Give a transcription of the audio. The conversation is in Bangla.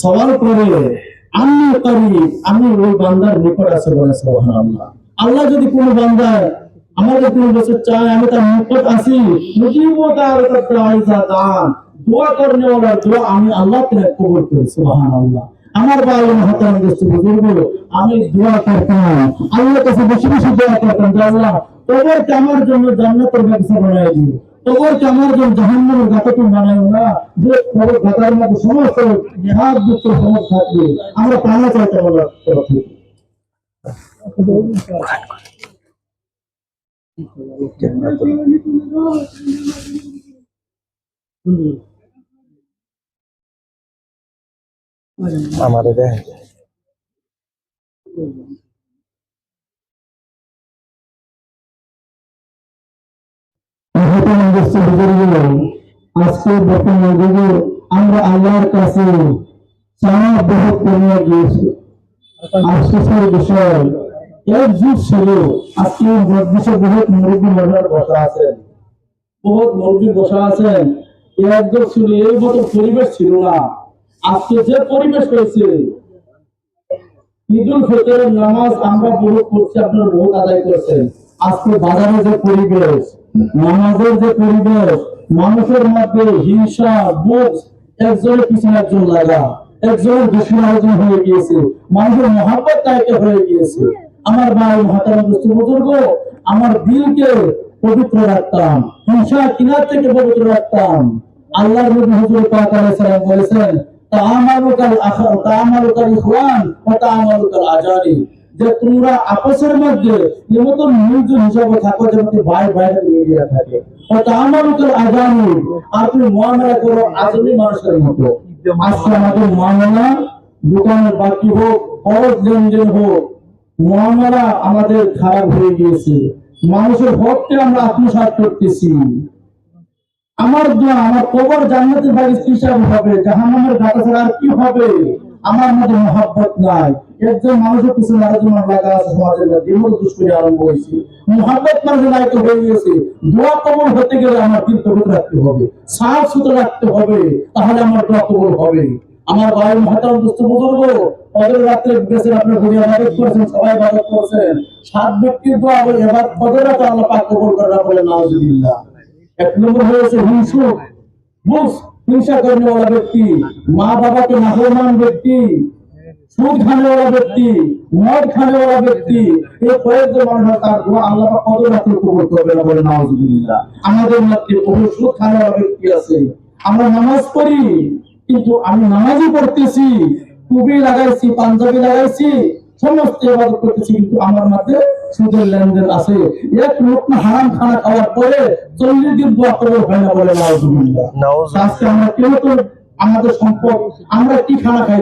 সওয়াল করে, আমি করি আমি ওই বান্দার নিকট আছে বলে সুবহানাল্লাহ। আল্লাহ যদি কোনো বান্দার আমাদের কোনো বছর চায়, আমি তার নিকট আসি দোয়া করনে ওয়ালা দোয়া আমি আল্লাহ তাআলা কবুল করি, সুবহানাল্লাহ। আমার ভাই মহতারাম দোস্ত বুজুর্গ, আমি দোয়া করতাম, আল্লাহর কাছে বেশি বেশি দোয়া করতাম যে আল্লাহ জন্য জান্নাতের ব্যবস্থা বানাই দিও কবরকে আমার জন্য জাহান্নামের গাতাটি বানাইও না, যে কবর গাতার মধ্যে সমস্ত জিহাদ যুক্ত সমস্ত থাকবে। আমরা প্রাণা চাইতে আল্লাহর তরফ আমারে ছিল এই পরিবেশ ছিল না। আজকে যে পরিবেশ হয়েছে, ঈদুল ফিতরের নামাজ আমরা বহুত করছি আপনারা বহুত আদায় করছেন। আজকে বাজারে যে পরিবেশ, নামাজের যে পরিবেশ, মানুষের মধ্যে হিংসা বুক একজনের পিছনে একজন লাগা, একজনের দুশ্মন আয়োজন হয়ে গিয়েছে, মানুষের মহাব্বত তাইকে হয়ে গিয়েছে। আমার ভাই মহাতারা বুজুর্গ, আমার দিলকে পবিত্র রাখতাম, হিংসা কিনার থেকে পবিত্র রাখতাম। আল্লাহর নবী হুজুর পাক আলাইহিস সালাম বলেছেন, তাআমালুকাল আখা, তাআমালুকাল ইখওয়ান ওয়া তাআমালুকাল আজারি যে তোমরা আপসের মধ্যে হিসাবে থাকো যেমন ভাই ভাইয়ের মিলিয়ে থাকে। আজকে আমাদের খারাপ হয়ে গিয়েছে। মানুষের হককে আমরা আত্মসাৎ করতেছি। আমার আমার কবর জান্নাতের বাড়ি হিসাব হবে, জাহান্নামের আর কি হবে? আমার মধ্যে মহাব্বত নাই। একজন মানুষের পিছনে আরেকজন লাগা আছে সমাজের মধ্যে। এমন দুষ্করি আরম্ভ হয়েছে। মহাব্বত মানুষের দায়িত্ব হয়ে গিয়েছে। দোয়া কবর হতে গেলে আমার কবর রাখতে হবে। সাফ সুতরা রাখতে হবে। তাহলে আমার দোয়া কবর হবে। আমার ভাই মহাতারাম দোস্ত, বুজুর্গ কদর রাত্রে গেছেন আপনার ঘুরে আবাদত করছেন সবাই আবাদত করছেন সাত ব্যক্তির দোয়া বলে এবার কদর রাতে আল্লাহ পাক কবর করে না বলে নাউজুবিল্লাহ এক নম্বর হয়েছে হিংসুক বুঝ হিংসা করেওয়ালা ব্যক্তি, মা বাবাকে নাফরমান ব্যক্তি, সুদ খানেওয়ালা ব্যক্তি, মদ খানেওয়ালা ব্যক্তি, এই কয়েকজন মানুষ তার দোয়া আল্লাহ কত রাত্রে কবুল করবে না বলে নাউজুবিল্লাহ। আমাদের মধ্যে বহু সুদ খানেওয়ালা ব্যক্তি আছে। আমরা নামাজ পড়ি, কিন্তু আমি নামাজই পড়তেছি, টুপি লাগাইছি, পাঞ্জাবি লাগাইছি, সমস্ত করতেছি, কিন্তু আমার মধ্যে সুদের লেনদেন আছে। এক রত্ন হারাম খানা খাওয়ার পরে চল্লিশ দিন দোয়া কবর হয় না বলে। আজকে আমরা কেউ তো আমাদের সম্পদ আমরা কি খানা খাই?